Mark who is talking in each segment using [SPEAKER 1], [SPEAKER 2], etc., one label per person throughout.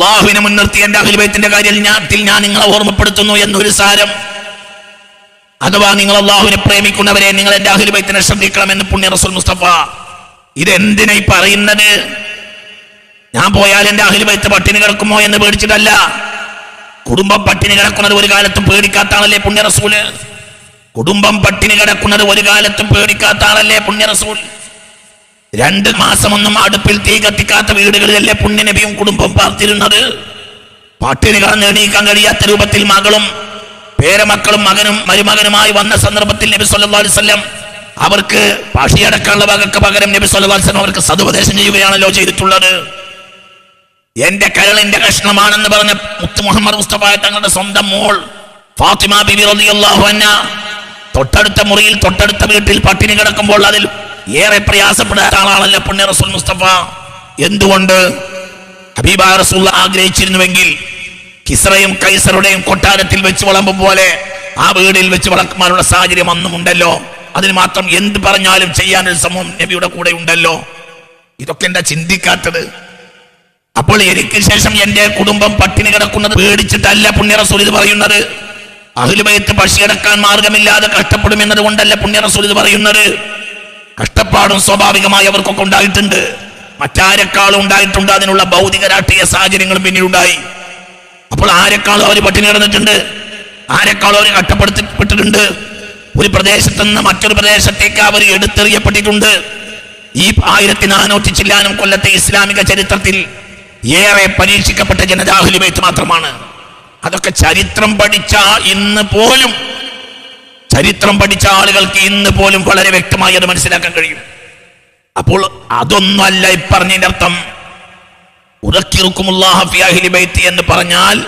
[SPEAKER 1] അള്ളാഹുവിനെ മുൻനിർത്തി എന്റെ അഖിൽബൈത്തിന്റെ കാര്യത്തിൽ ഞാൻ നിങ്ങളെ ഓർമ്മപ്പെടുത്തുന്നു എന്നൊരു സാരം. അഥവാ നിങ്ങൾ അള്ളാഹുവിനെ പ്രേമിക്കുന്നവരെ നിങ്ങൾ എന്റെ അഖിൽബൈത്തിനെ ശ്രദ്ധിക്കണമെന്ന് പുണ്യ റസൂൽ മുസ്തഫ. ഇതെന്തിനായി പറയുന്നത്? ഞാൻ പോയാൽ എന്റെ അഖിൽബൈത്ത് പട്ടിണി കിടക്കുമോ എന്ന് പേടിച്ചിട്ടല്ല. കുടുംബം പട്ടിണി കിടക്കുന്നത് ഒരു കാലത്തും പേടിക്കാത്താണല്ലേ പുണ്യ റസൂൽ? കുടുംബം പട്ടിണി കിടക്കുന്നത് ഒരു കാലത്തും പേടിക്കാത്താണല്ലേ പുണ്യ റസൂൽ രണ്ട് മാസമൊന്നും അടുപ്പിൽ തീ കത്തിക്കാത്ത വീടുകളിലല്ലേ പുണ്യനബിയും കുടുംബം പാർത്തിരുന്നത്? പട്ടിണി കടന്ന് എണീക്കാൻ കഴിയാത്ത രൂപത്തിൽ മകളും പേരമക്കളും മകനും മരുമകനുമായി വന്ന സന്ദർഭത്തിൽ നബി സല്ലല്ലാഹു അലൈഹി വസല്ലം അവർക്ക് പഷിയടക്കാനുള്ള വകക്ക് പകരം നബി വസല്ലം അവർക്ക് സതുപദേശം ചെയ്യുകയാണല്ലോ ചെയ്തിട്ടുള്ളത്. എന്റെ കരളിന്റെ കഷ്ണമാണെന്ന് പറഞ്ഞ മുത്ത് മുഹമ്മദ് മുസ്തഫ തങ്ങളുടെ സ്വന്തം മോൾ ഫാത്തിമ ബിബി റളിയല്ലാഹു തൊട്ടടുത്ത മുറിയിൽ തൊട്ടടുത്ത വീട്ടിൽ പട്ടിണി കിടക്കുമ്പോൾ അതിൽ ഏറെ പ്രയാസപ്പെടാത്ത ആളാണല്ലോ പുണ്യ റസൂൽ മുസ്തഫ. എന്തുകൊണ്ട്? ഹബീബ റസൂൽ ആഗ്രഹിച്ചിരുന്നുവെങ്കിൽ കിസ്രയും കൈസറുടെയും കൊട്ടാരത്തിൽ വെച്ച് വളമ്പും പോലെ ആ വീടിൽ വെച്ച് വളർത്തുവാനുള്ള സാഹചര്യം അന്നും ഉണ്ടല്ലോ. അതിന് മാത്രം എന്ത് പറഞ്ഞാലും ചെയ്യാൻ ചെയ്യാനൊരു സമൂഹം നബിയുടെ കൂടെ ഉണ്ടല്ലോ. ഇതൊക്കെ എന്താ ചിന്തിക്കാത്തത്? അപ്പോൾ എനിക്ക് ശേഷം എന്റെ കുടുംബം പട്ടിണി കിടക്കുന്നത് പേടിച്ചിട്ടല്ല പുണ്യ റസൂൽ ഇത് പറയുന്നത്. അഖിലുബൈത്ത് പശിയടക്കാൻ മാർഗമില്ലാതെ കഷ്ടപ്പെടും എന്നതുകൊണ്ടല്ല പുണ്യ റസൂൽ ഇത് പറയുന്നത്. കഷ്ടപ്പാടും സ്വാഭാവികമായി അവർക്കൊക്കെ ഉണ്ടായിട്ടുണ്ട്. മറ്റാരെക്കാളും ഉണ്ടായിട്ടുണ്ട് അതിനുള്ള ഭൗതിക രാഷ്ട്രീയ സാഹചര്യങ്ങളും പിന്നീടുണ്ടായി. അപ്പോൾ ആരെക്കാളും അവർ പട്ടിണി കിടന്നിട്ടുണ്ട്? ആരെക്കാളും അവർ കഷ്ടപ്പെടുത്തിപ്പെട്ടിട്ടുണ്ട്? ഒരു പ്രദേശത്ത് നിന്ന് മറ്റൊരു പ്രദേശത്തേക്ക് അവർ എടുത്തെറിയപ്പെട്ടിട്ടുണ്ട്. ഈ ആയിരത്തി നാനൂറ്റി ചില്ലാനും കൊല്ലത്തെ ഇസ്ലാമിക ചരിത്രത്തിൽ ഏറെ പരീക്ഷിക്കപ്പെട്ട ജനജാഹുലിബൈത്ത് മാത്രമാണ്. അതൊക്കെ ചരിത്രം പഠിച്ച ഇന്ന് പോലും ചരിത്രം പഠിച്ച ആളുകൾക്ക് ഇന്ന് പോലും വളരെ വ്യക്തമായി അത് മനസ്സിലാക്കാൻ കഴിയും. അപ്പോൾ അതൊന്നുമല്ല ഈ പറഞ്ഞതിന്റെ അർത്ഥം. ബൈത്തി എന്ന് പറഞ്ഞാൽ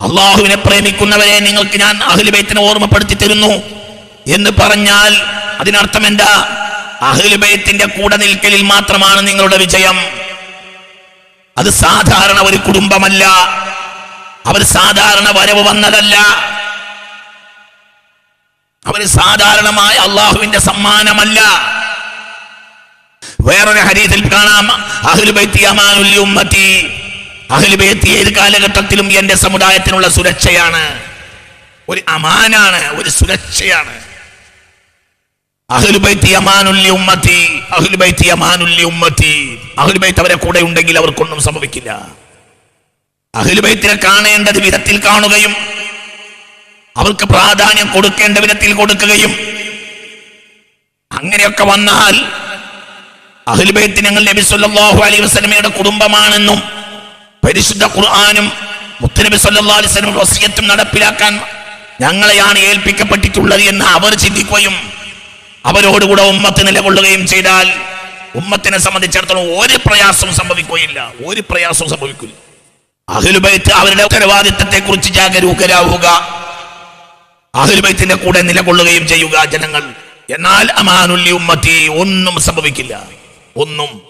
[SPEAKER 1] അള്ളാഹുവിനെ പ്രേമിക്കുന്നവരെ നിങ്ങൾക്ക് ഞാൻ അഹ്ലി ബൈത്തിനെ ഓർമ്മപ്പെടുത്തി തരുന്നു എന്ന് പറഞ്ഞാൽ അതിനർത്ഥം എന്താ? അഹ്ലി ബൈത്തിന്റെ കൂടെ നിൽക്കലിൽ മാത്രമാണ് നിങ്ങളുടെ വിജയം. അത് സാധാരണ ഒരു കുടുംബമല്ല. അവർ സാധാരണ വരവ് വന്നതല്ല. അവർ സാധാരണമായ അള്ളാഹുവിന്റെ സമ്മാനമല്ല. വേറൊരു ഹരീതിൽ കാണാം. അഹ്ലുബൈത്തി അമാനുൽ ഉമ്മത്തി. ഏത് കാലഘട്ടത്തിലും എന്റെ സമുദായത്തിനുള്ള സുരക്ഷയാണ്. ഒരു അമാനാണ് ഒരു സുരക്ഷയാണ്. ഉമ്മത്തി ഉമ്മത്തി. അവരെ കൂടെ ഉണ്ടെങ്കിൽ അവർക്കൊന്നും സംഭവിക്കില്ല. അഹ്ലുബൈത്തിനെ കാണേണ്ടത് വിധത്തിൽ കാണുകയും അവർക്ക് പ്രാധാന്യം കൊടുക്കേണ്ട വിധത്തിൽ കൊടുക്കുകയും അങ്ങനെയൊക്കെ വന്നാൽ അഹ്ലുബൈത്ത് ഞങ്ങൾ നബി സല്ലല്ലാഹു അലൈഹി വസല്ലമയുടെ കുടുംബമാണെന്നും പരിശുദ്ധ ഖുർആനും മുത്തനബി സല്ലല്ലാഹു അലൈഹി വസല്ലം വസിയത്തും നടപ്പിലാക്കാൻ ഞങ്ങളെയാണ് ഏൽപ്പിക്കപ്പെട്ടിട്ടുള്ളത് എന്ന് അവർ ചിന്തിക്കുകയും അവരോടുകൂടെ ഉമ്മത്ത് നിലകൊള്ളുകയും ചെയ്താൽ ഉമ്മത്തിനെ സംബന്ധിച്ചിടത്തോളം ഒരു പ്രയാസവും സംഭവിക്കുകയില്ല. ഒരു പ്രയാസവും സംഭവിക്കില്ല. അഹ്ലുബൈത്ത് അവരുടെ ഉത്തരവാദിത്തത്തെ കുറിച്ച് ജാഗരൂകരാവുക. അഹ്ലുബൈത്തിന്റെ കൂടെ നിലകൊള്ളുകയും ചെയ്യുക ജനങ്ങൾ. എന്നാൽ അമാനുല്ലി ഉമ്മത്തി ഒന്നും സംഭവിക്കില്ല. ഒന്നും.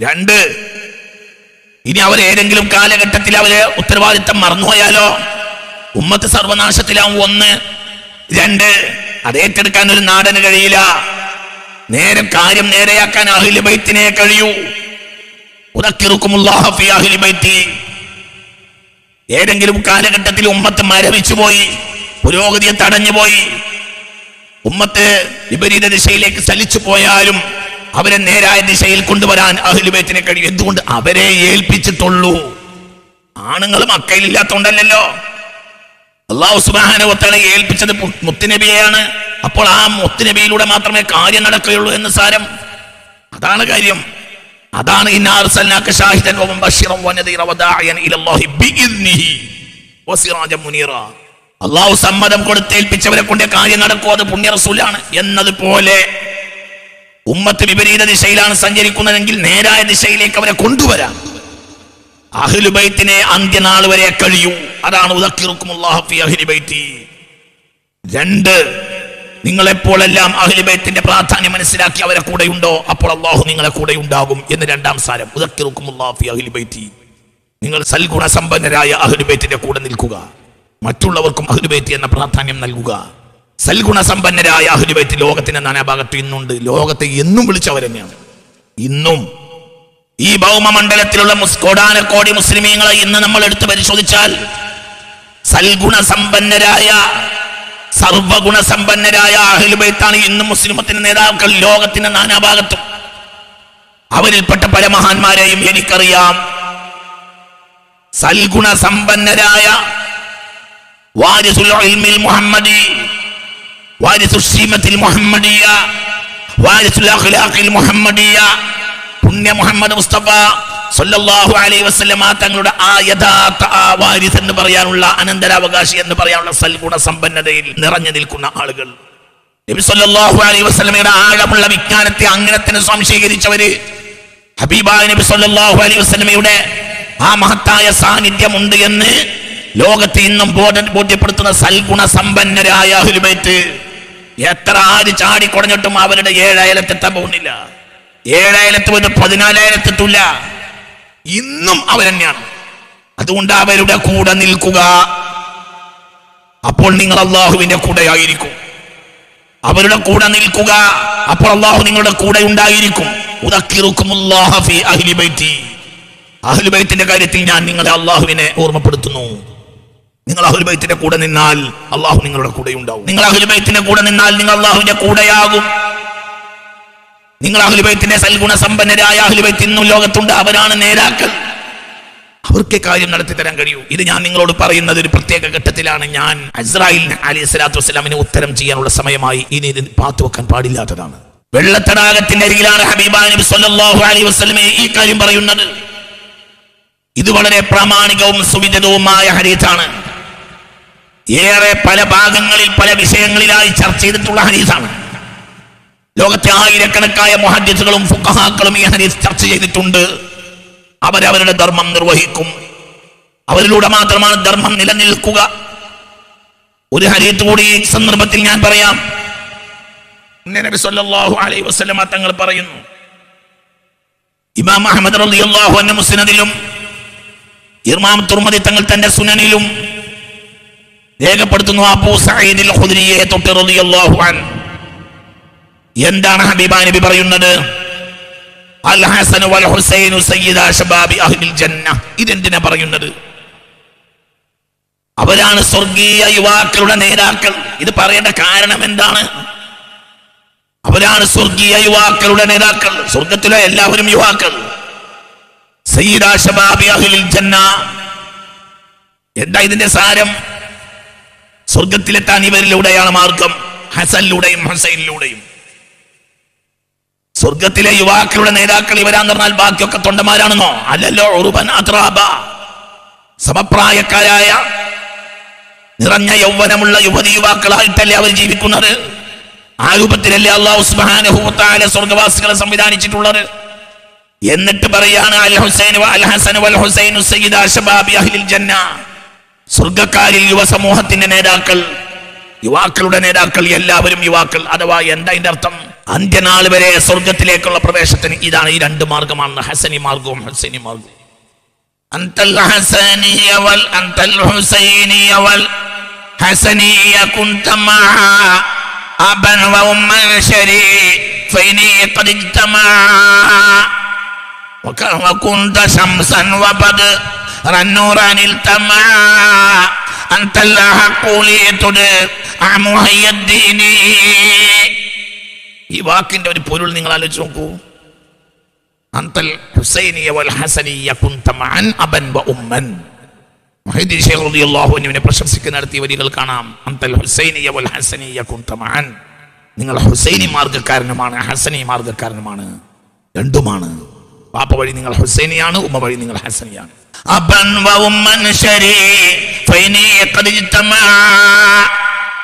[SPEAKER 1] രണ്ട്. ഇനി അവർ ഏതെങ്കിലും കാലഘട്ടത്തിൽ അവർ ഉത്തരവാദിത്തം മറന്നുപോയാലോ? ഉമ്മത്ത് സർവനാശത്തിലാവും. ഒന്ന്. രണ്ട്. അത് ഏറ്റെടുക്കാൻ ഒരു നാടന് കഴിയില്ല. നേരെ കാര്യം നേരെയാക്കാൻ അഹിലിബൈത്തിനെ കഴിയൂ. ഏതെങ്കിലും കാലഘട്ടത്തിൽ ഉമ്മത്ത് മരവിച്ചു പോയി പുരോഗതിയെ തടഞ്ഞുപോയി ഉമ്മത്തെ വിപരീത ദിശയിലേക്ക് ചലിച്ചു പോയാലും അവരെ നേരായ ദിശയിൽ കൊണ്ടുവരാൻ അഹ്ലുബൈത്തിനെ കഴിയും. എന്തുകൊണ്ട് അവരെ ഏൽപ്പിച്ചിട്ടുള്ളൂ? ആണുങ്ങൾ മക്കയിലില്ലാത്തോണ്ടല്ലോ അള്ളാഹു സുബാനുവത്തളെ ഏൽപ്പിച്ചത് മുത്തുനബിയാണ് അപ്പോൾ ആ മുത്തുനബിയിലൂടെ മാത്രമേ കാര്യം നടക്കുകയുള്ളൂ എന്ന് സാരം. അതാണ് കാര്യം. അതാണ് ഷാഹിദൻ അള്ളാഹു സമ്മതം കൊടുത്തേൽപ്പിച്ചവരെ കൊണ്ട് കാര്യം നടക്കും അത് പുണ്യ റസൂലാണ് എന്നതുപോലെ ഉമ്മത്ത് വിപരീത ദിശയിലാണ് സഞ്ചരിക്കുന്നതെങ്കിൽ നേരായ ദിശയിലേക്ക് അവരെ കൊണ്ടുവരാം. അഹ്ലുബൈത്തിനെ അന്ത്യനാൾ വരെ കഴിയൂ. അതാണ് അഹ്ലുബൈത്തി രണ്ട് നിങ്ങളെപ്പോഴെല്ലാം അഹ്ലുബൈത്തിന്റെ പ്രാധാന്യം മനസ്സിലാക്കി അവരെ കൂടെ ഉണ്ടോ അപ്പോൾ അള്ളാഹു നിങ്ങളെ കൂടെ ഉണ്ടാകും എന്ന് രണ്ടാം സാരം. ഉദക്കിറുക്കുമുല്ലാഹു ഫി അഹ്ലുബൈത്തി നിങ്ങൾ സൽഗുണ സമ്പന്നരായ അഹ്ലുബൈത്തിന്റെ കൂടെ നിൽക്കുക. മറ്റുള്ളവർക്കും അഹ്ലുബൈത്തി എന്ന പ്രാധാന്യം നൽകുക. സൽഗുണസമ്പന്നരായ സമ്പന്നരായ അഹ്ലുബൈത്ത് ലോകത്തിന്റെ നാനാഭാഗത്ത് ഇന്നുണ്ട്. ലോകത്തെ എന്നും വിളിച്ചവർ തന്നെയാണ്. ഇന്നും ഈ ഭൗമമണ്ഡലത്തിലുള്ള കോടാനക്കോടി മുസ്ലിമീങ്ങളെ ഇന്ന് നമ്മൾ എടുത്തു പരിശോധിച്ചാൽ സൽഗുണസമ്പന്നരായ സർവഗുണസമ്പന്നരായ സർവഗുണ സമ്പന്നരായ അഹിലുബൈത്താണ് ഇന്ന് മുസ്ലിമത്തിന്റെ നേതാക്കൾ ലോകത്തിന്റെ നാനാഭാഗത്തും അവരിൽപ്പെട്ട പല മഹാന്മാരെയും എനിക്കറിയാം. സൽഗുണ സമ്പന്നരായ വാരിസുൽ ഇൽമിൽ മുഹമ്മദി വാരിസുൽ സീമത്തിൽ വാരിസുൽ അഖ്ലാഖിൽ മുഹമ്മദ് മുസ്തഫ സല്ലല്ലാഹു അലൈഹി വസല്ലമ തങ്ങളുടെ ആ യഥാർത്ഥ ആ വാരിസ് എന്ന് പറയാനുള്ള അനന്തരാവകാശി എന്ന് പറയാനുള്ള സൽഗുണ സമ്പന്നതയിൽ നിറഞ്ഞു നിൽക്കുന്ന ആളുകൾ. നബി സല്ലല്ലാഹു അലൈഹി വസല്ലമയുടെ ആഴമുള്ള വിജ്ഞാനത്തെ അങ്ങനെ തന്നെ സംശീകരിച്ചവര് ഹബീബായ നബി സല്ലല്ലാഹു അലൈഹി വസല്ലമയുടെ ആ മഹത്തായ സാന്നിധ്യമുണ്ട് എന്ന് ലോകത്തെ ഇന്നും ബോധ ബോധ്യപ്പെടുത്തുന്ന സൽഗുണ സമ്പന്നരായ അഹുലുബൈറ്റ് എത്ര ആര് ചാടിക്കുടഞ്ഞിട്ടും അവരുടെ ഏഴായിരത്തെത്താൻ പോകുന്നില്ല. ഏഴായിരത്തി പോയിട്ട് പതിനാലായിരത്തെത്തില്ല ഇന്നും അവരെന്നെയാണ്. അതുകൊണ്ട് അവരുടെ കൂടെ നിൽക്കുക. അപ്പോൾ നിങ്ങൾ അള്ളാഹുവിന്റെ കൂടെ ആയിരിക്കും അവരുടെ കൂടെ നിൽക്കുക. അപ്പോൾ അള്ളാഹു നിങ്ങളുടെ കൂടെ ഉണ്ടായിരിക്കും. ഉദക്കിറുക്കുമുല്ലാഹ ഫീ അഹ്ലി ബൈത്തി. അഹ്ലു ബൈത്തിന്റെ കാര്യത്തിൽ ഞാൻ നിങ്ങളെ അള്ളാഹുവിനെ ഓർമ്മപ്പെടുത്തുന്നു. നിങ്ങൾ അഹുൽബൈത്തിന്റെ കൂടെ നിന്നാൽ അള്ളാഹു നിങ്ങളുടെ കൂടെ ഉണ്ടാവും നിങ്ങൾ അഹുൽബൈത്തിന്റെ കൂടെ നിന്നാൽ നിങ്ങൾ അള്ളാഹുവിന്റെ കൂടെയാകും. നിങ്ങൾ അഹുൽബൈത്തിന്റെ സൽഗുണ സമ്പന്നരായ അഹുൽബൈത്ത് ഇന്നും ലോകത്തുണ്ട്. അവരാണ് നേതാക്കൾ. അവർക്ക് കാര്യം നടത്തി തരാൻ കഴിയൂ. ഇത് ഞാൻ നിങ്ങളോട് പറയുന്നത് ഒരു പ്രത്യേക ഘട്ടത്തിലാണ്. ഞാൻ അസ്രായിൽ അലി സ്വലാത്തു വസ്സലാമിന് ഉത്തരം ചെയ്യാനുള്ള സമയമായി ഇനി ഇത് പാത്തു വെക്കാൻ പാടില്ലാത്തതാണ്. വെള്ളത്തടാകത്തിന്റെ അരികിലാണ് ഹബീബാ നബി അലൈഹി വസല്ലമ ഈ കാര്യം പറയുന്നത്. ഇത് വളരെ പ്രാമാണികവും സുവിദിതവുമായ ഹരീതാണ് ഏറെ പല ഭാഗങ്ങളിൽ പല വിഷയങ്ങളിലായി ചർച്ച ചെയ്തിട്ടുള്ള ഹരീസാണ് ലോകത്തെ ആയിരക്കണക്കായ മുഹദ്ദിസുകളും ഫുഖഹാക്കളും ഈ ഹരീസ് ചർച്ച ചെയ്തിട്ടുണ്ട്. അവരവരുടെ ധർമ്മം നിർവഹിക്കും. അവരിലൂടെ മാത്രമാണ് ധർമ്മം നിലനിൽക്കുക. ഒരു ഹരീത്ത് കൂടി ഈ സന്ദർഭത്തിൽ ഞാൻ പറയാം. നബി സല്ലല്ലാഹു അലൈഹി വസല്ലമ തങ്ങൾ പറയുന്നു ഇമാം അഹമ്മദ് റളിയല്ലാഹു അൻഹു മുസ്നദിലും ഇമാം തുർമദി തങ്ങൾ തന്റെ സുനനിലും രേഖപ്പെടുത്തുന്നു അബൂ സഈദിൽ ഖുദ്രിയെ തൊട്ട് റളിയല്ലാഹു അൻ എന്താണ് ഹബീബ നബി പറയുന്നത്? അൽ ഹസൻ വൽ ഹുസൈൻ സയ്യിദ ശബാബി അഹ്ലിൽ ജന്ന. ഇതെന്തിനാ പറയുന്നത്? അവരാണ് സ്വർഗീയ യുവാക്കളുടെ നേതാക്കൾ. ഇത് പറയേണ്ട കാരണം എന്താണ്? അവരാണ് സ്വർഗീയ യുവാക്കളുടെ നേതാക്കൾ. സ്വർഗത്തിലെ എല്ലാവരും യുവാക്കൾ. സയ്യിദ ശബാബി അഹ്ലിൽ ജന്ന. എന്താ ഇതിന്റെ സാരം? സ്വർഗത്തിലെത്താൻ ഇവരിലൂടെയാണ് മാർഗം. ഹസനിലൂടെയും ഹുസൈനിലൂടെയും. സ്വർഗത്തിലെ യുവാക്കളുടെ നേതാക്കൾ ഇവരാന്ന് പറഞ്ഞാൽ ബാക്കിയൊക്കെ തൊണ്ടമാരാണെന്നോ അല്ലല്ലോ സമപ്രായക്കാരായ നിറഞ്ഞ യൗവനമുള്ള യുവതി യുവാക്കളായിട്ടല്ലേ അവർ ജീവിക്കുന്നത്? ആ രൂപത്തിലല്ലേ അള്ളാഹു സ്വർഗവാസികളെ സംവിധാനിച്ചിട്ടുള്ളത്? എന്നിട്ട് പറയാണ് അൽ ഹുസൈൻ അൽ ഹസൻ വൽ ഹുസൈൻ സയ്യിദ് അഷബാബി അഹ്ലിൽ ജന്ന. സ്വർഗക്കാരിൽ യുവസമൂഹത്തിന്റെ നേതാക്കൾ യുവാക്കളുടെ നേതാക്കൾ എല്ലാവരും യുവാക്കൾ. അഥവാ എന്താ ഇതിന്റെ അർത്ഥം? അന്ത്യനാൾ വരെ സ്വർഗത്തിലേക്കുള്ള പ്രവേശത്തിന് ഇതാണ് ഈ രണ്ട് മാർഗമാണ്. ഹസനി മാർഗവും ഹസനി മാർഗവും. ഹസനിയ അബൻ വ ഉമ്മൻ ശരീഫൈനി ഖദ് ഇജ്തമഅ وك- وكنت شمسا وبدرا نورا التمع أنت الحق لتدع محي الدين ഈ വാക്കിന്റെ ഒരു പൊരുൾ നിങ്ങൾ ആലോചിച്ച് നോക്കൂ അന്തൽ ഹുസൈനിയ വൽ ഹസനിയ കുന്ത മഅൻ അബൻ വ ഉമ്മൻ മുഹൈദ്ദീൻ ശൈഖ് റളിയല്ലാഹു അൻഹുവിനെ പ്രശംസിക്കുന്ന നടത്തിയ വരികൾ കാണാം അന്തൽ ഹുസൈനിയ വൽ ഹസനിയ കുന്ത മഅൻ നിങ്ങൾ ഹുസൈനി മാർഗക്കാരനുമാണ് ഹസനി മാർഗക്കാരനുമാണ് രണ്ടുമാണ് പാപ്പ വഴി നിങ്ങൾ ഹുസൈനിയാണ് ഉമ്മ വഴി നിങ്ങൾ ഹസനിയാണ്.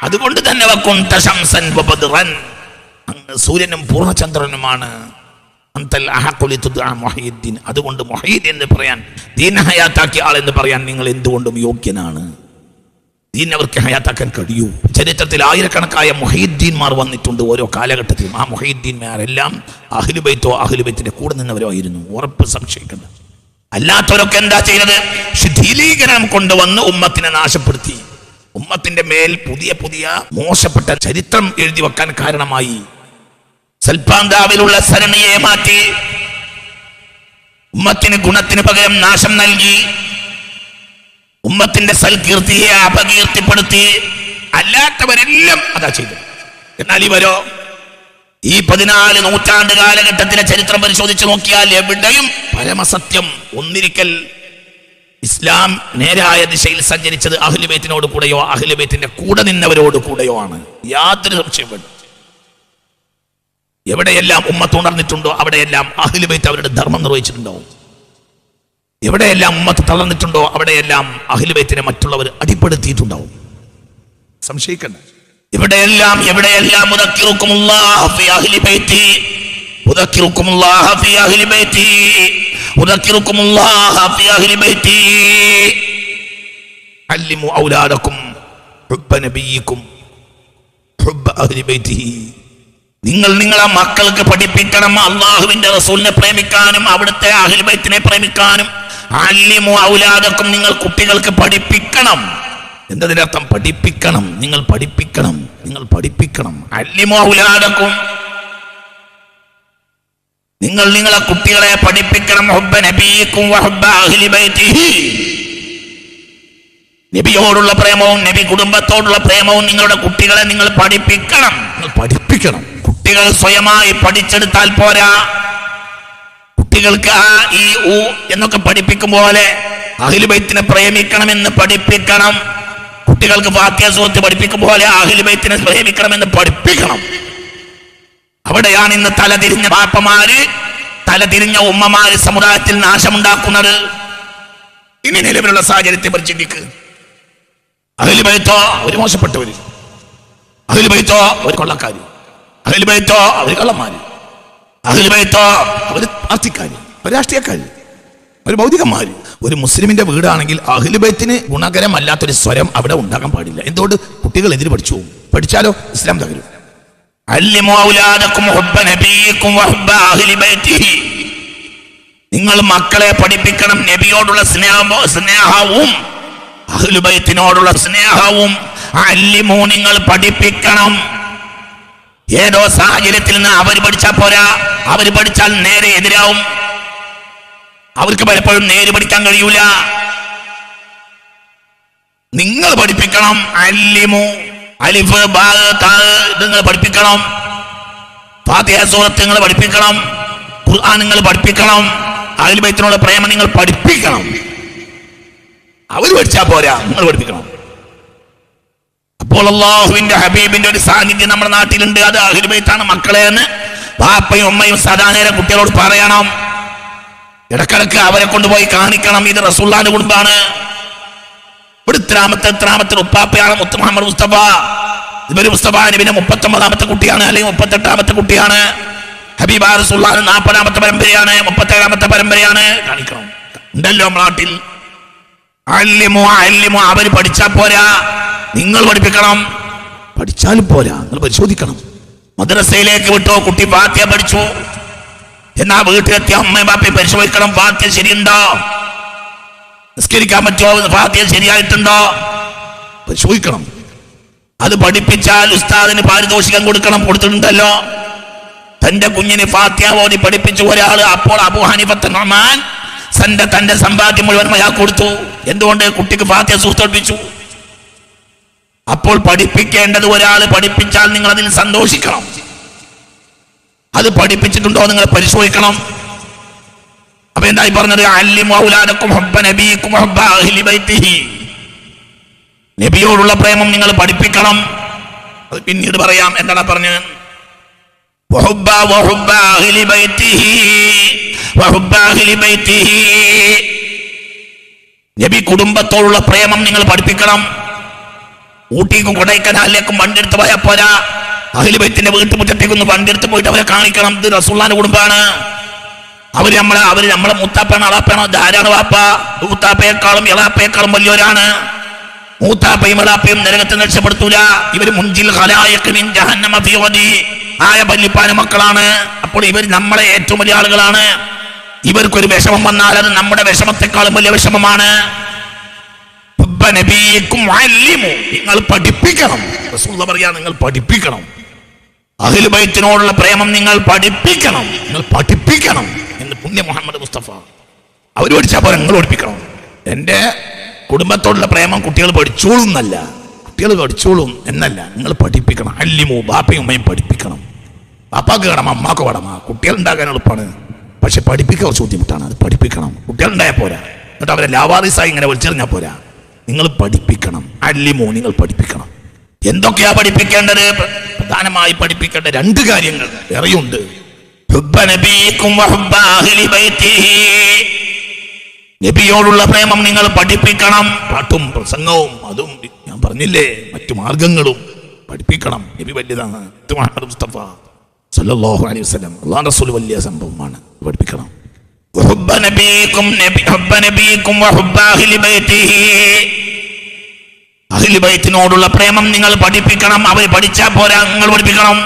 [SPEAKER 1] അതുകൊണ്ട് തന്നെ വകുന്ത ശംസൻ വ ബദ്റൻ അങ്ങ് സൂര്യനും പൂർണചന്ദ്രനുമാണ്. അതുകൊണ്ട് മൊഹീദ് എന്ന് പറയാൻ ദീനഹയാത്താക്കിയ ആൾ എന്ന് പറയാൻ നിങ്ങൾ എന്തുകൊണ്ടും യോഗ്യനാണ് ദീൻ അവർക്ക് ഹയാത്താക്കാൻ കഴിയൂ. ചരിത്രത്തിൽ ആയിരക്കണക്കായ മുഹീദ്ദീൻമാർ വന്നിട്ടുണ്ട് ഓരോ കാലഘട്ടത്തിലും. ആ മുഹീദ്ദീൻമാരെല്ലാം അഹ്ലുബൈത്തോ അഹിലുബൈത്തിന്റെ കൂടെ നിന്നവരോ ഉറപ്പ് സംശയിക്കുന്നത് അല്ലാത്തവരൊക്കെ എന്താ ചെയ്യുന്നത് ശിഥിലീകരണം കൊണ്ടുവന്ന് ഉമ്മത്തിനെ നാശപ്പെടുത്തി. ഉമ്മത്തിന്റെ മേൽ പുതിയ പുതിയ മോശപ്പെട്ട ചരിത്രം എഴുതി വെക്കാൻ കാരണമായി. സൽപാന്താവിലുള്ള സരണിയെ മാറ്റി. ഉമ്മത്തിന് ഗുണത്തിന് പകരം നാശം നൽകി. ഉമ്മത്തിന്റെ സൽകീർത്തിയെ അപകീർത്തിപ്പെടുത്തി അല്ലാത്തവരെല്ലാം അതാ ചെയ്തു എന്നാൽ ഇവരോ ഈ പതിനാല് നൂറ്റാണ്ട് കാലഘട്ടത്തിലെ ചരിത്രം പരിശോധിച്ചു നോക്കിയാൽ എവിടെയും പരമസത്യം ഒന്നിരിക്കൽ. ഇസ്ലാം നേരായ ദിശയിൽ സഞ്ചരിച്ചത് അഹ്ലുബേത്തിനോട് കൂടെയോ അഹ്ലുബേത്തിന്റെ കൂടെ നിന്നവരോട് കൂടെയോ ആണ്. യാതൊരു സംശയം വേണ്ട. എവിടെയെല്ലാം ഉമ്മത്ത് തുണർന്നിട്ടുണ്ടോ അവിടെയെല്ലാം അഹ്ലുബേത്ത് അവരുടെ ധർമ്മം നിർവഹിച്ചിട്ടുണ്ടാവും. എവിടെയെല്ലാം ഉമ്മത്ത് തളർന്നിട്ടുണ്ടോ അവിടെയെല്ലാം അഹ്ലുബൈത്തിനെ മറ്റുള്ളവർ അടിപ്പെടുത്തിയിട്ടുണ്ടാവും. സംശയിക്കണ്ട. എവിടെയെല്ലാം എവിടെയെല്ലാം നിങ്ങൾ നിങ്ങളെ മക്കൾക്ക് പഠിപ്പിക്കണം അള്ളാഹുവിന്റെ റസൂലിനെ പ്രേമിക്കാനും അവിടുത്തെ അഹിൽബൈത്തിനെ പ്രേമിക്കാനും. അല്ലിമു ഔലാദക്കും നിങ്ങൾ കുട്ടികൾക്ക് പഠിപ്പിക്കണം. എന്നതിന്റെ അർത്ഥം പഠിപ്പിക്കണം. നിങ്ങൾ പഠിപ്പിക്കണം. നിങ്ങൾ പഠിപ്പിക്കണം. അല്ലിമു ഔലാദക്കും നിങ്ങൾ നിങ്ങളെ കുട്ടികളെ പഠിപ്പിക്കണം. ഹുബ്ബ നബീക്കും വഹുബ്ബ അഹ്ലി ബൈത്തിഹി നബിയോടുള്ള പ്രേമവും നബി കുടുംബത്തോടുള്ള പ്രേമവും നിങ്ങളുടെ കുട്ടികളെ നിങ്ങൾ പഠിപ്പിക്കണം. നിങ്ങൾ പഠിപ്പിക്കണം. കുട്ടികൾ സ്വയമായി പഠിച്ചെടുത്താൽ പോരാ. കുട്ടികൾക്ക് ആ ഈ ഉ എന്നൊക്കെ പഠിപ്പിക്കും പോലെ അഹിലുബൈത്തിനെ പ്രേമിക്കണമെന്ന് പഠിപ്പിക്കണം. കുട്ടികൾക്ക് ഫാത്തിയ പഠിപ്പിക്കും പോലെ അഹിലുബൈത്തിനെ പ്രേമിക്കണമെന്ന് പഠിപ്പിക്കണം. അവിടെയാണ് ഇന്ന് തലതിരിഞ്ഞ പാപ്പമാര് തലതിരിഞ്ഞ ഉമ്മമാര് സമുദായത്തിൽ നാശമുണ്ടാക്കുന്നത്. ഇനി നിലവിലുള്ള സാഹചര്യത്തെ പറ്റി അഹിലുബൈത്തോ ഒരു മോശപ്പെട്ടവര്. അഹിലുബൈത്തോ ഒരു കൊള്ളക്കാര്. അഹിലുബൈത്തോ ഒരു കള്ളന്മാര്. അഹിലുബൈത്തോ ഒരു രാഷ്ട്രീയക്കാര് ഒരു ഭൗതികന്മാര്. ഒരു മുസ്ലിമിന്റെ വീടാണെങ്കിൽ അഹിലുബൈത്തിന് ഗുണകരമല്ലാത്തൊരു സ്വരം അവിടെ ഉണ്ടാകാൻ പാടില്ല. എന്തുകൊണ്ട്? കുട്ടികൾ എതിര് പഠിച്ചു പഠിച്ചാലോ? ഇസ്ലാം തകരും. നിങ്ങൾ മക്കളെ പഠിപ്പിക്കണം നബിയോടുള്ള സ്നേഹമോ സ്നേഹവും അഹ്ലുബൈത്തിനോടുള്ള സ്നേഹവും. അല്ലിമോ നിങ്ങൾ പഠിപ്പിക്കണം. ഏതോ സാഹചര്യത്തിൽ നിന്ന് അവർ പഠിച്ചാൽ പോരാ. അവർ പഠിച്ചാൽ നേരെ എതിരാവും. അവർക്ക് പലപ്പോഴും നേര് പഠിക്കാൻ കഴിയൂല. നിങ്ങൾ പഠിപ്പിക്കണം. അല്ലിമു അലിഫ് നിങ്ങൾ പഠിപ്പിക്കണം. സൂറത്ത് നിങ്ങൾ പഠിപ്പിക്കണം. ഖുർആൻ നിങ്ങൾ പഠിപ്പിക്കണം. അഖിൽ ബൈത്തിനുള്ള പ്രേമം നിങ്ങൾ പഠിപ്പിക്കണം. അവർ പഠിച്ചാൽ പോരാ. നിങ്ങൾ പഠിപ്പിക്കണം. അപ്പോൾ അള്ളാഹുവിന്റെ ഹബീബിന്റെ ഒരു സാന്നിധ്യം നമ്മുടെ നാട്ടിലുണ്ട്. അത് അഹിർബൈത്താണ് മക്കളെ എന്ന് പാപ്പയും ഉമ്മയും സദാ നേരം കുട്ടികളോട് പറയണം. ഇടക്കിടക്ക് അവരെ കൊണ്ടുപോയി കാണിക്കണം. ഇത് റസൂള്ളാന്റെ കുടുംബാണ് ഇവിടെ ഇത്രാമത്തെ ഉപ്പാപ്പയാണ് മുത്ത് മുഹമ്മദ് മുസ്തഫ. ഇവർ മുസ്തഫ നബിന്റെ മുപ്പത്തൊമ്പതാമത്തെ കുട്ടിയാണ് അല്ലെങ്കിൽ മുപ്പത്തെട്ടാമത്തെ കുട്ടിയാണ്. ഹബീബ റസൂള്ളാന് നാൽപ്പതാമത്തെ പരമ്പരയാണ് മുപ്പത്തേഴാമത്തെ പരമ്പരയാണ്. കാണിക്കണം. ഉണ്ടല്ലോ നാട്ടിൽ. അല്ലിമോ അല്ലിമോ അവർ പഠിച്ചാ പോരാ. നിങ്ങൾ പഠിപ്പിക്കണം. പഠിച്ചാലും പോരാ. നിങ്ങൾ പരിശോധിക്കണം. മദ്രസയിലേക്ക് വിട്ടോ കുട്ടി പാത്യ പഠിച്ചു. എന്നാ വീട്ടിലെത്തി അമ്മയും ബാപ്പയും പരിശോധിക്കണം പാത്യം ശരിയുണ്ടോ? നിസ്കരിക്കാൻ പറ്റുമോ? പാത്യം ശരിയായിട്ടുണ്ടോ? പരിശോധിക്കണം. അത് പഠിപ്പിച്ചാൽ ഉസ്താദിന് പാരിതോഷികം കൊടുക്കണം കൊടുത്തിട്ടുണ്ടല്ലോ. തന്റെ കുഞ്ഞിന് ഫാത്യ ഓതി പഠിപ്പിച്ചു ഒരാൾ അപ്പോൾ അബു ഹനിഫത്ത് റഹ്മാൻ തന്റെ തന്റെ സമ്പാദ്യം മുഴുവൻ അയാൾ കൊടുത്തു. എന്തുകൊണ്ട് കുട്ടിക്ക് ഫാത്യ സുഹൃത്തിപ്പിച്ചു അപ്പോൾ പഠിപ്പിക്കേണ്ടത് ഒരാൾ പഠിപ്പിച്ചാൽ നിങ്ങൾ അതിൽ സന്തോഷിക്കണം. അത് പഠിപ്പിച്ചിട്ടുണ്ടോ നിങ്ങൾ പരിശോധിക്കണം. അപ്പൊ എന്തായി പറഞ്ഞത്? നബിയോടുള്ള പ്രേമം നിങ്ങൾ പഠിപ്പിക്കണം. അത് പിന്നീട് പറയാം. എന്താണ് പറഞ്ഞത്? നബി കുടുംബത്തോടുള്ള പ്രേമം നിങ്ങൾ പഠിപ്പിക്കണം. ഊട്ടിക്കും കൊടൈക്കനാലിലേക്കും വണ്ടിയെടുത്ത് പോയാൽ പോരാ. അഖിലുബൈത്തിന്റെ വീട്ടുമുറ്റത്തേക്ക് ഒന്ന് വണ്ടിയെടുത്ത് പോയിട്ട് അവരെ കാണിക്കണം. ഇത് റസൂള്ളാന്റെ കുടുംബമാണ് അവർ നമ്മളെ അവർ നമ്മളെ മുത്താപ്പാണ് അളാപ്പാണോ ധാരാണ് വാപ്പ? മൂത്താപ്പയെക്കാളും ഇളാപ്പയെക്കാളും വലിയവരാണ്. മൂത്താപ്പയും ഇളാപ്പയും നരകത്തെ രക്ഷപ്പെടുത്തൂല. ഇവർ മുഞ്ചിൽ ഖലായിഖ് മിൻ ജഹന്നമ ഫീ ഗദി. ആയ പല്ലിപ്പാന മക്കളാണ്. അപ്പോൾ ഇവർ നമ്മളെ ഏറ്റവും വലിയ ആളുകളാണ്. ഇവർക്കൊരു വിഷമം വന്നാൽ അത് നമ്മുടെ വിഷമത്തെക്കാളും വലിയ വിഷമമാണ്. നിങ്ങൾ പഠിപ്പിക്കണം. പറയാ നിങ്ങൾ പഠിപ്പിക്കണം. അഖിൽ ബൈത്തിനോടുള്ള പ്രേമം നിങ്ങൾ പഠിപ്പിക്കണം. നിങ്ങൾ പഠിപ്പിക്കണം എന്ന് പുണ്യ മുഹമ്മദ് മുസ്തഫ. അവർ പഠിച്ചാൽ പോലെ നിങ്ങൾ പഠിപ്പിക്കണം. എന്റെ കുടുംബത്തോടുള്ള പ്രേമം കുട്ടികൾ പഠിച്ചോളും എന്നല്ല. കുട്ടികൾ പഠിച്ചോളും എന്നല്ല. നിങ്ങൾ പഠിപ്പിക്കണം. അല്ലിമോ ബാപ്പയും ഉമ്മയും പഠിപ്പിക്കണം. ബാപ്പാക്ക് കടമ അമ്മാക്ക് കടമ കുട്ടികൾ ഉണ്ടാക്കാൻ എളുപ്പമാണ്. പക്ഷെ പഠിപ്പിക്കാൻ കുറച്ച് ബുദ്ധിമുട്ടാണ്. അത് പഠിപ്പിക്കണം. കുട്ടികൾ ഉണ്ടായാൽ പോരാ. എന്നിട്ട് അവരെ ലാവാറിസായി ഇങ്ങനെ വലിച്ചെറിഞ്ഞാൽ പോരാ. നിങ്ങൾ പഠിപ്പിക്കണം. അല്ലിമോ നിങ്ങൾ പഠിപ്പിക്കണം. എന്തൊക്കെയാ പഠിപ്പിക്കേണ്ടത്? പ്രധാനമായി പഠിപ്പിക്കേണ്ട രണ്ട് കാര്യങ്ങൾ വേറെയുണ്ട്. നബിയോടുള്ള പ്രേമം നിങ്ങൾ പഠിപ്പിക്കണം. പാട്ടും പ്രസംഗവും അതും ഞാൻ പറഞ്ഞില്ലേ മറ്റു മാർഗങ്ങളും പഠിപ്പിക്കണം. നബി വലിയതാണ് മുസ്തഫ അലൈഹി വസല്ലം. അള്ളാഹു റസൂൽ വലിയ സംഭവമാണ്. പഠിപ്പിക്കണം. وحب نبيكم نبي حب نبيكم وحب أهل بيته അഹിൽ ബൈത്തിനോടുള്ള പ്രേമം നിങ്ങൾ പഠിപ്പിക്കണം അവർ പഠിച്ചാൽ പോരാ നിങ്ങൾ പഠിപ്പിക്കണം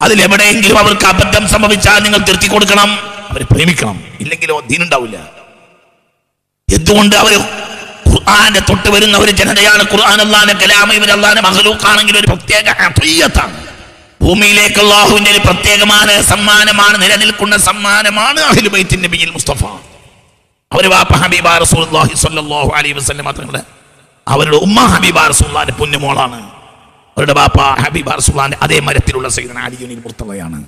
[SPEAKER 1] അതിലെവിടെയെങ്കിലും അവർക്ക് അബദ്ധം സംഭവിച്ചാൽ നിങ്ങൾ തിരുത്തി കൊടുക്കണം അവരെ പ്രേമിക്കണം ഇല്ലെങ്കിലോ ദീനുണ്ടാവില്ല എന്തുകൊണ്ട് അവർ ഖുർആന്റെ തൊട്ട് വരുന്ന ഒരു ജനതയാണ് ഖുർആൻ അള്ളാന്റെ കലാമ ഇവർ അള്ളാന്റെ മഹലൂക്കാണെങ്കിൽ ഒരു പ്രത്യേക അത്വയ്യത്താണ് ഭൂമിയിലേക്ക് അള്ളാഹുവിന്റെ ഒരു പ്രത്യേകമായ സമ്മാനമാണ് നിലനിൽക്കുന്ന സമ്മാനമാണ് അഹ്ലു ബൈത്തിൻ നബിയിൽ മുസ്തഫ. അവർ വാപ്പ ഹബീബ റസൂലുള്ളാഹി സ്വല്ലല്ലാഹു അലൈഹി വസല്ലം മാത്രമല്ല അവരുടെ ഉമ്മ ഹബീബ റസൂല്ലാന്റെ പൊന്നുമോളാണ്. അവരുടെ ബാപ്പ ഹബീബ റസൂല്ലാന്റെ അതേ മരത്തിലുള്ള സയ്യിദന അലിയുനിൽ മുർത്തവയാണ്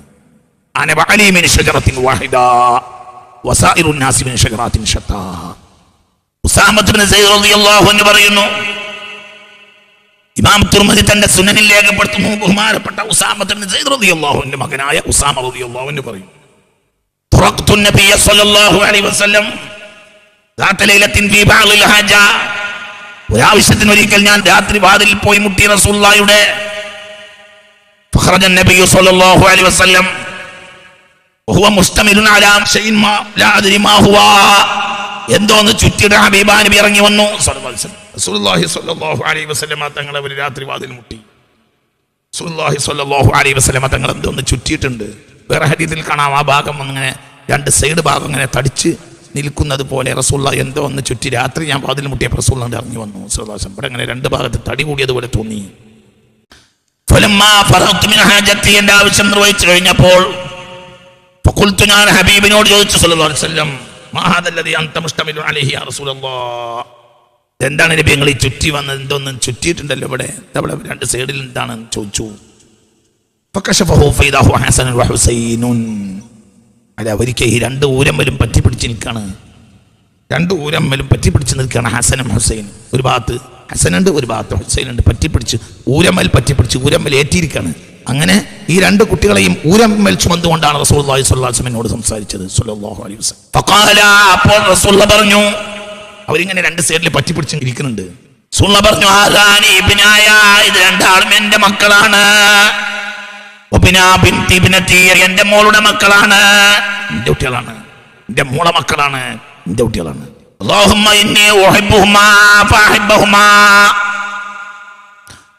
[SPEAKER 1] അനബ ഷജറത്തിൻ വാഹിദ ഷജറാത്തിൻ ഷത്താ ബിൻ റളിയല്ലാഹു അൻഹു പറയുന്നു ഇമാം തുർമതി തന്റെ സുനനിൽ രേഖപ്പെടുത്തുന്നു. ബഹുമാനപ്പെട്ട ഉസാമത്തിന്റെ മകനായ ഉസാമ റതിയുള്ളാഹുവിന് പറയും ഒരാവശ്യത്തിന് ഒരിക്കൽ ഞാൻ രാത്രി വാതിൽ പോയി മുട്ടി റസൂല്ലായുടെ എന്തോന്ന് ചുറ്റിയുടെ ഹബീബാ നബി ഇറങ്ങി വന്നു. സർവത്സരം റസൂലുള്ളാഹി സ്വല്ലല്ലാഹു അലൈഹി വസല്ലമ തങ്ങളെ ഒരു രാത്രി വാതിൽ മുട്ടി. റസൂലുള്ളാഹി സ്വല്ലല്ലാഹു അലൈഹി വസല്ലമ തങ്ങൾ എന്തോന്ന് ചുറ്റിയിട്ടുണ്ട്. വേറെ ഹദീസിൽ കാണാം ആ ഭാഗം അങ്ങനെ രണ്ട് സൈഡ് ഭാഗം അങ്ങനെ തടിച്ച് നിൽക്കുന്നത് പോലെ റസൂള്ള എന്തോ ഒന്ന് ചുറ്റി രാത്രി ഞാൻ വാതിൽ മുട്ടിയപ്പോൾ റസൂള്ള ഇറങ്ങി വന്നു. സ്വലാസം ഇവിടെ അങ്ങനെ രണ്ട് ഭാഗത്ത് തടി കൂടിയതുപോലെ തോന്നി. എന്റെ ആവശ്യം നിർവഹിച്ചു കഴിഞ്ഞപ്പോൾ ഞാൻ ഹബീബിനോട് ചോദിച്ചു സല്ലല്ലാഹു അലൈഹി വസല്ലം മാ ഹാദല്ലദി അൻത മുസ്തമിലു അലൈഹി യാ റസൂലല്ലാഹ് എന്താണ് നബി നിങ്ങൾ ഈ ചുറ്റി വന്നത്? എന്തോന്നും ചുറ്റിയിട്ടുണ്ടല്ലോ ഇവിടെ? നമ്മളെ രണ്ട് സൈഡിൽ എന്താണ് ചോദിച്ചു. അല്ല ഈ രണ്ട് ഊരമ്മലും പറ്റി പിടിച്ച് നിൽക്കാണ്. രണ്ട് ഊരമ്മലും പറ്റി പിടിച്ച് നിൽക്കുകയാണ് ഹസനും ഹുസൈനും. ഒരു ഭാഗത്ത് ഹസനുണ്ട് ഒരു ഭാഗത്ത് ഹുസൈൻ ഉണ്ട് പറ്റി പിടിച്ച് ഊരമ്മൽ പറ്റി പിടിച്ച് ഊരമ്മൽ ഏറ്റിരിക്കുകയാണ് അങ്ങനെ ഈ രണ്ട് കുട്ടികളെയും ഊരമ്മൽ ചുമന്നുകൊണ്ടാണ് സ്വല്ലല്ലാഹു അലൈഹി വസല്ലം സംസാരിച്ചത് അലൈഹി അപ്പോൾ റസൂൽ പറഞ്ഞു അവരിങ്ങനെ രണ്ട് സൈഡിൽ പറ്റി പിടിച്ച് ഇരിക്കുന്നുണ്ട്. സുള്ള പറഞ്ഞു ആദാനി ഇബ്നായ ഇത് രണ്ടാളും എന്റെ മക്കളാണ്. എന്റെ മോളുടെ മക്കളാണ്. എന്റെ കുട്ടികളാണ്. എന്റെ മോളെ മക്കളാണ്. എന്റെ കുട്ടികളാണ്. ഫഅഹിബ്ബുഹുമാ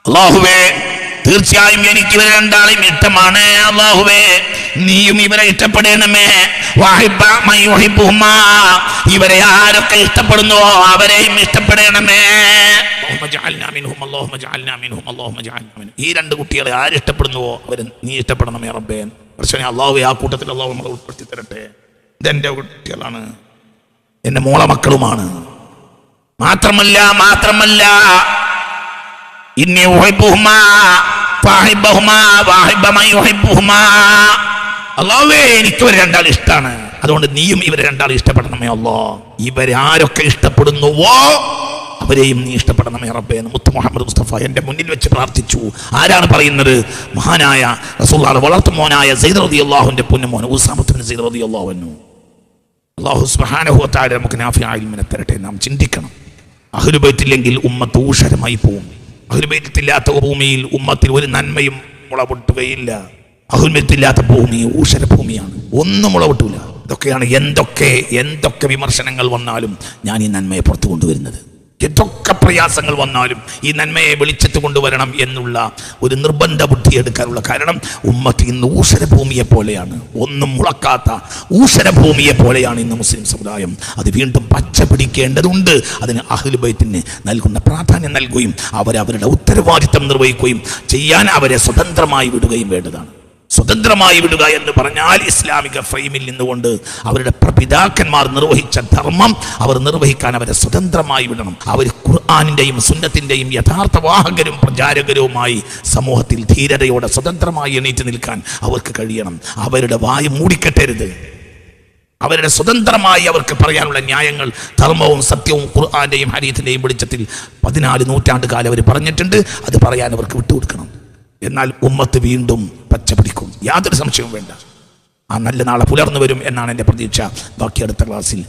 [SPEAKER 1] അല്ലാഹുവേ തീർച്ചയായും എനിക്ക് ഇവരെ രണ്ടാളെയും ഇഷ്ടമാണ്. അള്ളാഹുവേ നീയും ഇവരെ ഇഷ്ടപ്പെടണമേ. ഇവരെ ആരൊക്കെ ഇഷ്ടപ്പെടുന്നുവോ അവരെയും ഇഷ്ടപ്പെടണമേ. ഈ രണ്ട് കുട്ടികളെ ആര് ഇഷ്ടപ്പെടുന്നുവോ അവർ നീ ഇഷ്ടപ്പെടണമേ റബ്ബേ. പ്രശ്നം അള്ളാഹു ആ കൂട്ടത്തിൽ അള്ളാഹു നമ്മളെ ഉൾപ്പെടുത്തി തരട്ടെ. ഇതെന്റെ കുട്ടികളാണ്. എന്റെ മോളെ മക്കളുമാണ്. മാത്രമല്ല മാത്രമല്ല. ഇനി ഊഹിപ്പുഹുമാ അല്ലാഹുവേ എനിക്ക് ഇവരെ രണ്ടാൾ ഇഷ്ടമാണ് അതുകൊണ്ട് നീയും ഇവരെ രണ്ടാൾ ഇഷ്ടപ്പെടണമേ അല്ലോ ഇവരെ ആരൊക്കെ ഇഷ്ടപ്പെടുന്നുവോ അവരെയും നീ ഇഷ്ടപ്പെടണമേ റബ്ബേ എന്ന് മുത്ത് മുഹമ്മദ് മുസ്തഫ എന്റെ മുന്നിൽ വെച്ച് പ്രാർത്ഥിച്ചു. ആരാണ് പറയുന്നത്? മഹാനായ റസൂലുള്ളാഹി വളർത്തുമോനായ റതി റളിയല്ലാഹുവിന്റെ പൊന്നുമോൻ ഉസാമത്തുബ്നു സൈദ് റതി അൻഹു. അള്ളാഹു സുബ്ഹാനഹു വതആല നമുക്ക് നാഫിയായ തരട്ടെ. നാം ചിന്തിക്കണം. അഹ്ലുബൈത്തില്ലെങ്കിൽ ഉമ്മത്ത് ദൂഷരമായി പോവും. അഹ്ലുബൈത്തില്ലാത്ത ഭൂമിയിൽ ഉമ്മത്തിൽ ഒരു നന്മയും മുളപൊട്ടുകയില്ല. അഹ്ലുബൈത്തില്ലാത്ത ഭൂമി ഊഷര ഭൂമിയാണ്. ഒന്നും മുളപൊട്ടൂല. ഇതൊക്കെയാണ് എന്തൊക്കെ എന്തൊക്കെ വിമർശനങ്ങൾ വന്നാലും ഞാൻ ഈ നന്മയെ പുറത്തു കൊണ്ടുവരുന്നത്. എന്തൊക്കെ പ്രയാസങ്ങൾ വന്നാലും ഈ നന്മയെ വെളിച്ചത്ത് കൊണ്ടുവരണം എന്നുള്ള ഒരു നിർബന്ധ ബുദ്ധി എടുക്കാനുള്ള കാരണം ഉമ്മത്ത് ഇന്ന് ഊഷരഭൂമിയെ പോലെയാണ്. ഒന്നും മുളക്കാത്ത ഊഷരഭൂമിയെ പോലെയാണ് ഇന്ന് മുസ്ലിം സമുദായം. അത് വീണ്ടും പച്ച പിടിക്കേണ്ടതുണ്ട്. അതിന് അഹ്ലുബൈത്തിന് നൽകുന്ന പ്രാധാന്യം നൽകുകയും അവരവരുടെ ഉത്തരവാദിത്തം നിർവഹിക്കുകയും ചെയ്യാൻ അവരെ സ്വതന്ത്രമായി വിടുകയും വേണ്ടതാണ്. സ്വതന്ത്രമായി വിടുക എന്ന് പറഞ്ഞാൽ ഇസ്ലാമിക ഫ്രെയിമിൽ നിന്നുകൊണ്ട് അവരുടെ പിതാക്കന്മാർ നിർവഹിച്ച ധർമ്മം അവർ നിർവഹിക്കാൻ അവരെ സ്വതന്ത്രമായി വിടണം. അവർ ഖുർആാനിന്റെയും സുന്നത്തിന്റെയും യഥാർത്ഥ വാഹകരും പ്രചാരകരുമായി സമൂഹത്തിൽ ധീരതയോടെ സ്വതന്ത്രമായി എണീറ്റ് നിൽക്കാൻ അവർക്ക് കഴിയണം. അവരുടെ വായു മൂടിക്കെട്ടരുത്. അവരുടെ സ്വതന്ത്രമായി അവർക്ക് പറയാനുള്ള ന്യായങ്ങൾ ധർമ്മവും സത്യവും ഖുർആാന്റെയും ഹരീത്തിന്റെയും വെളിച്ചത്തിൽ പതിനാല് നൂറ്റാണ്ട് കാലം അവർ പറഞ്ഞിട്ടുണ്ട്. അത് പറയാൻ അവർക്ക് വിട്ടുകൊടുക്കണം. എന്നാൽ ഉമ്മത്ത് വീണ്ടും പച്ചപിടിക്കും യാതൊരു സംശയവും വേണ്ട. ആ നല്ല നാളെ പുലർന്നു വരും എന്നാണ് എന്റെ പ്രതീക്ഷ. ബാക്കി അടുത്ത ക്ലാസ്സിൽ